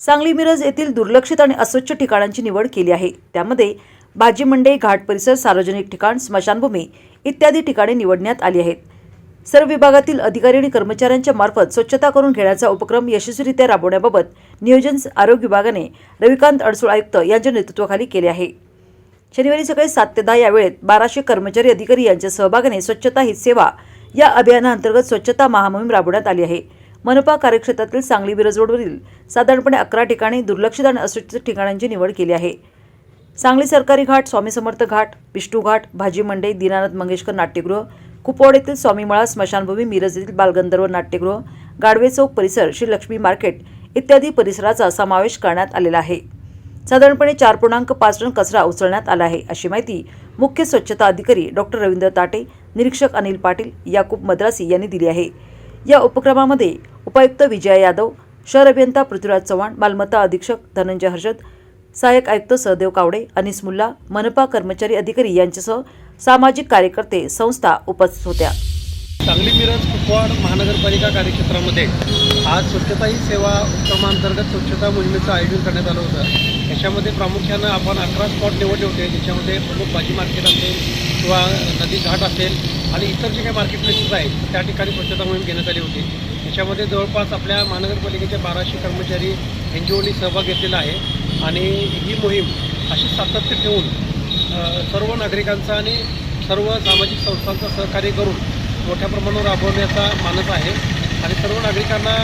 सांगली मिरज येथील दुर्लक्षित आणि अस्वच्छ ठिकाणांची निवड केली आहे. त्यामध्ये भाजी मंडई घाट परिसर सार्वजनिक ठिकाण स्मशानभूमी इत्यादी ठिकाणे निवडण्यात आली आहेत. सर्व विभागातील अधिकारी आणि कर्मचाऱ्यांच्या मार्फत स्वच्छता करून घेण्याचा उपक्रम यशस्वीरित्या राबवण्याबाबत नियोजन आरोग्य विभागाने रविकांत अडसूळ आयुक्त यांच्या नेतृत्वाखाली केले आहे. शनिवारी सकाळी सात ते दहा या वेळेत बाराशे कर्मचारी अधिकारी यांच्या सहभागाने स्वच्छता ही सेवा या अभियानाअंतर्गत स्वच्छता महामोहीम राबवण्यात आली आहे. मनपा कार्यक्षेत्रातील सांगली मिरज रोडवरील साधारणपणे अकरा ठिकाणी दुर्लक्षित आणि अस्वच्छ ठिकाणांची निवड केली आहे. सांगली सरकारी घाट स्वामी समर्थ घाट विष्णू घाट भाजी मंडई दीनानाथ मंगेशकर नाट्यगृह कुपवाड येथील स्वामीमळा स्मशानभूमी मिरज येथील बालगंधर्व नाट्यगृह गाडवे चौक परिसर श्री लक्ष्मी मार्केट इत्यादी परिसराचा समावेश करण्यात आलेला आहे. साधारणपणे चार पूर्णांक पाच टन कचरा उचलण्यात आला आहे अशी माहिती मुख्य स्वच्छता अधिकारी डॉक्टर रवींद्र ताटे निरीक्षक अनिल पाटील याकूब मद्रासी यांनी दिली आहे. या उपक्रमामध्ये उपायुक्त विजया यादव शहर अभियंता पृथ्वीराज चव्हाण मालमत्ता अधीक्षक धनंजय हर्षद सहाय्यक आयुक्त सहदेव कावडे अनिस मुल्ला मनपा कर्मचारी अधिकारी यांच्यासह सामाजिक कार्यकर्ते संस्था उपस्थित होत्या. सांगली मिरज कुपवाड महानगरपालिका कार्यक्षेत्रामध्ये आज स्वच्छता ही सेवा उपक्रमांतर्गत स्वच्छता मोहिमेचं आयोजन करण्यात आलं होतं. याच्यामध्ये प्रामुख्यानं आपण अकरा स्पॉट निवडले होते ज्याच्यामध्ये प्रमुख भाजी मार्केट असेल किंवा नदी घाट असेल आणि इतर जे काही मार्केट प्लेसेस आहेत त्या ठिकाणी स्वच्छता मोहीम घेण्यात आली होती. याच्यामध्ये जवळपास आपल्या महानगरपालिकेचे बाराशे कर्मचारी एन जी ओनी सहभाग घेतलेला आहे. आणि ही मोहीम अशी सातत्य ठेवून सर्व नागरिकांचा आणि सर्व सामाजिक संस्थांचं सहकार्य करून मोठ्या प्रमाणावर राबवण्याचा मानस आहे. आणि सर्व नागरिकांना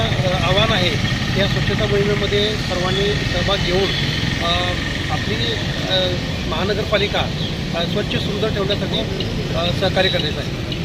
आव्हान आहे की या स्वच्छता मोहिमेमध्ये सर्वांनी सहभाग घेऊन आपली महानगरपालिका स्वच्छ सुंदर ठेवण्यासाठी सहकार्य करण्यात आहे